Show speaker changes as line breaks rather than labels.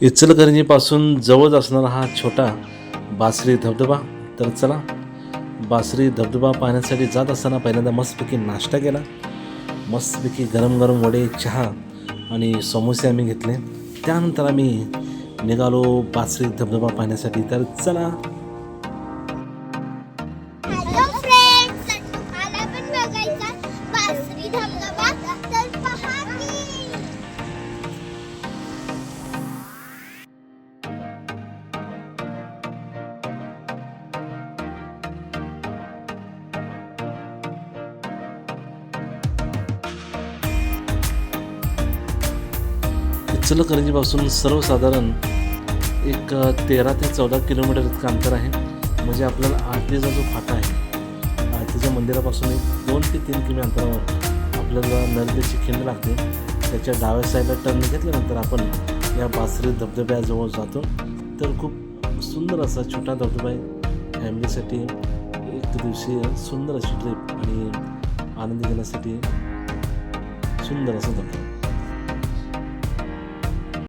इचलकरंजीपासून जवळ असणारा हा छोटा बासरी धबधबा तर चला बासरी धबधबा पाहण्यासाठी जात असताना पहिल्यांदा मस्तपैकी नाश्ता केला. मस्तपैकी गरम गरम वडे चहा आणि समोसे आम्ही घेतले. त्यानंतर आम्ही निघालो बासरी धबधबा पाहण्यासाठी. तर चला.
हॅलो फ्रेंड्स मला पण बघायचा बासरी धबधबा.
इचलकरंजीपासून सर्वसाधारण एक तेरा ते चौदा किलोमीटर इतकं अंतर आहे. म्हणजे आपल्याला आरतीचा जो फाटा आहे आरतीच्या मंदिरापासून एक दोन ते तीन किमी अंतरावर आपल्याला नर्मदेची खिंड लागते. त्याच्या डाव्या साईडला टर्न घेतल्यानंतर आपण या बासरी धबधब्याजवळ जातो. तर खूप सुंदर असा छोटा धबधबा आहे. फॅमिलीसाठी एक दिवशी सुंदर अशी ट्रिप आणि आनंद घेण्यासाठी सुंदर असा धबधबा